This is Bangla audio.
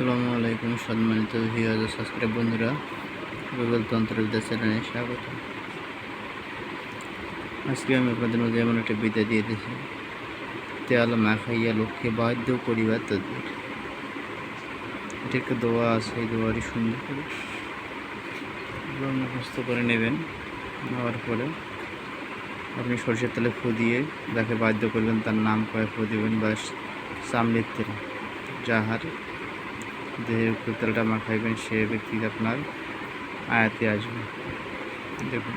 আসসালামু আলাইকুম সম্মানিত ভিউয়ার সাবস্ক্রাইব বন্ধুরা, গুগল তন্ত্রবিদ্যা চ্যানেলে স্বাগত। আজকে আমি আপনাদের মধ্যে এমন একটা বিদ্যা দিয়ে দিয়েছি তেল মাখাইয়া লক্ষ্যে বাধ্য করিবার তদ্বির এটা একটা দোয়া আছে, এই দোয়াটি সুন্দর করে। মুখস্থ করে নেবেন, নেওয়ার পরে আপনি সরষের তেলে ফু দিয়ে যাকে বাধ্য করবেন তার নাম কয়ে ফু দেবেন বা সামনের তেল যাহার দেহে উপরে তেলটা মাখাইবেন সে ব্যক্তি আপনার আয়াতে আসবে। দেখুন।